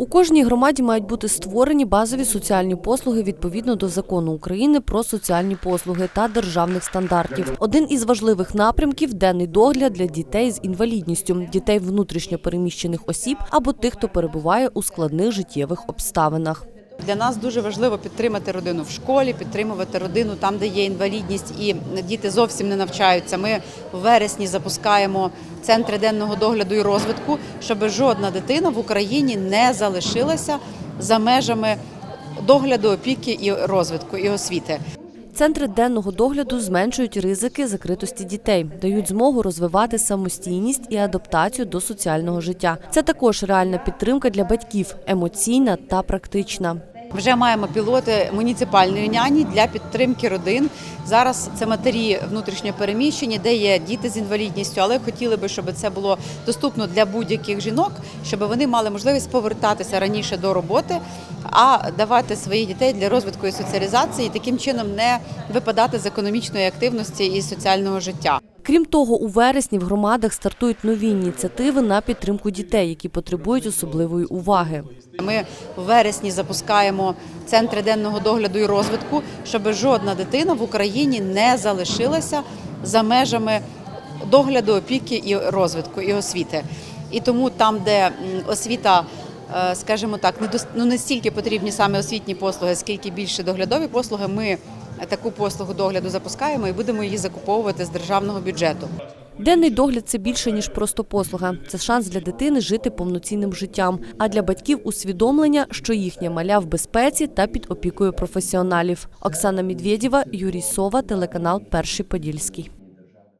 У кожній громаді мають бути створені базові соціальні послуги відповідно до закону України про соціальні послуги та державних стандартів. Один із важливих напрямків денний догляд для дітей з інвалідністю, дітей внутрішньо переміщених осіб або тих, хто перебуває у складних життєвих обставинах. Для нас дуже важливо підтримати родину в школі, підтримувати родину там, де є інвалідність, і діти зовсім не навчаються. Ми в вересні запускаємо центри денного догляду і розвитку, щоб жодна дитина в Україні не залишилася за межами догляду, опіки і розвитку і освіти. Центри денного догляду зменшують ризики закритості дітей, дають змогу розвивати самостійність і адаптацію до соціального життя. Це також реальна підтримка для батьків, емоційна та практична. Вже маємо пілоти муніципальної няні для підтримки родин. Зараз це матері внутрішньо переміщені, де є діти з інвалідністю, але хотіли би, щоб це було доступно для будь-яких жінок, щоб вони мали можливість повертатися раніше до роботи, а давати своїх дітей для розвитку і соціалізації, і таким чином не випадати з економічної активності і соціального життя. Крім того, у вересні в громадах стартують нові ініціативи на підтримку дітей, які потребують особливої уваги. Ми в вересні запускаємо центри денного догляду і розвитку, щоб жодна дитина в Україні не залишилася за межами догляду, опіки і розвитку і освіти. І тому там, де освіта, е, скажімо так, не ну, не стільки потрібні саме освітні послуги, скільки більше доглядові послуги, ми таку послугу догляду запускаємо і будемо її закуповувати з державного бюджету. Денний догляд це більше ніж просто послуга. Це шанс для дитини жити повноцінним життям, а для батьків усвідомлення, що їхня маля в безпеці та під опікою професіоналів. Оксана Медведєва, Юрій Сова, телеканал Перший Подільський.